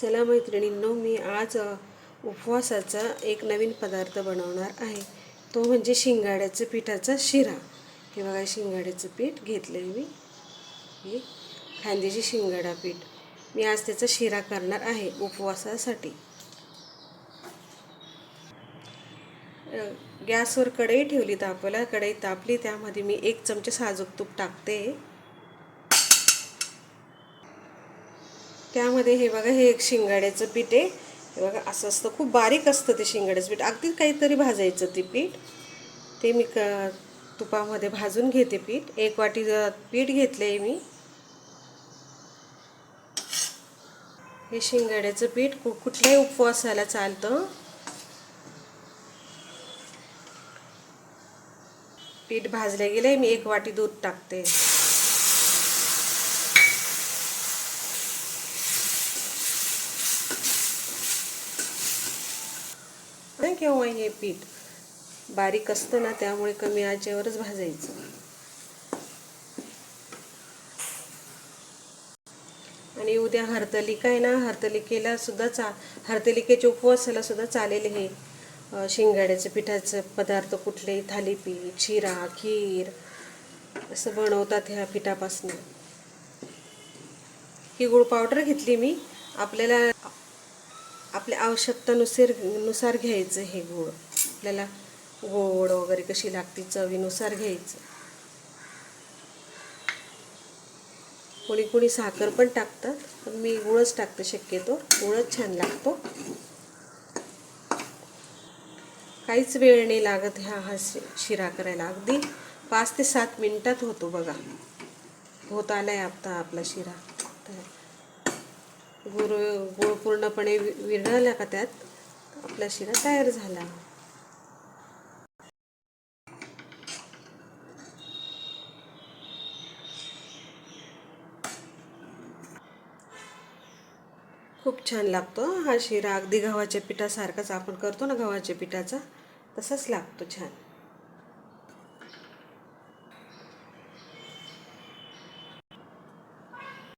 चला मैत्रिणींनो मी आज उपवासाचा एक नवीन पदार्थ बनवणार आहे. तो म्हणजे शिंगाड्याचं पिठाचा शिरा. हे बघा शिंगाड्याचं पीठ घेतलं आहे मी. हे खांद्याची शिंगाडा पीठ. मी आज त्याचा शिरा करणार आहे उपवासासाठी. गॅसवर कढई ठेवली तापायला कढई तापली त्यामध्ये मी एक चमचे साजूक तूप टाकते. त्यामध्ये हे बघा हे एक शिंगाड्याचं पीठ आहे. हे बघा असं असतं. खूप बारीक असतं ते शिंगाड्याचं पीठ. अगदी काहीतरी भाजायचं ते पीठ. ते मी क तुपामध्ये भाजून घेते पीठ. एक वाटी पीठ घेतलं आहे मी. हे शिंगाड्याचं पीठ कु कुठल्याही उपवासाला चालतं. पीठ भाजलं गेलं मी एक वाटी दूध टाकते. नाही केव्हा हे पीठ बारीक असतं ना त्यामुळे कमी आचेवरच भाजायचं. आणि उद्या हरतलिका आहे ना हरतलिकेला सुद्धा चा हरतलिकेचे उपवासाला सुद्धा चालेल हे शिंगाड्याचं पिठाचं पदार्थ कुठले थालीपीठ शिरा खीर असं बनवतात ह्या पिठापासून. ही गुळ पावडर घेतली मी. आपल्याला आपल्या आवश्यकतानुसार नुसार घ्यायचं हे गूळ. आपल्याला गोड वगैरे कशी लागते चवीनुसार घ्यायचं. कोणी कोणी साखर पण टाकतात पण मी गुळच टाकते शक्यतो. गुळच छान लागतो. काहीच वेळ नाही लागत ह्या हा शि- शिरा करायला. अगदी पाच ते सात मिनटात होतो बघा. होत आलाय आता आपला शिरा. तर गुळ गुळ पूर्णपणे वि- का त्यात? आपला शिरा तयार झाला. खूप छान लागतो हा शिरा. अगदी गव्हाच्या पिठासारखाच आपण करतो ना गव्हाच्या पिठाचा? तसाच लागतो छान.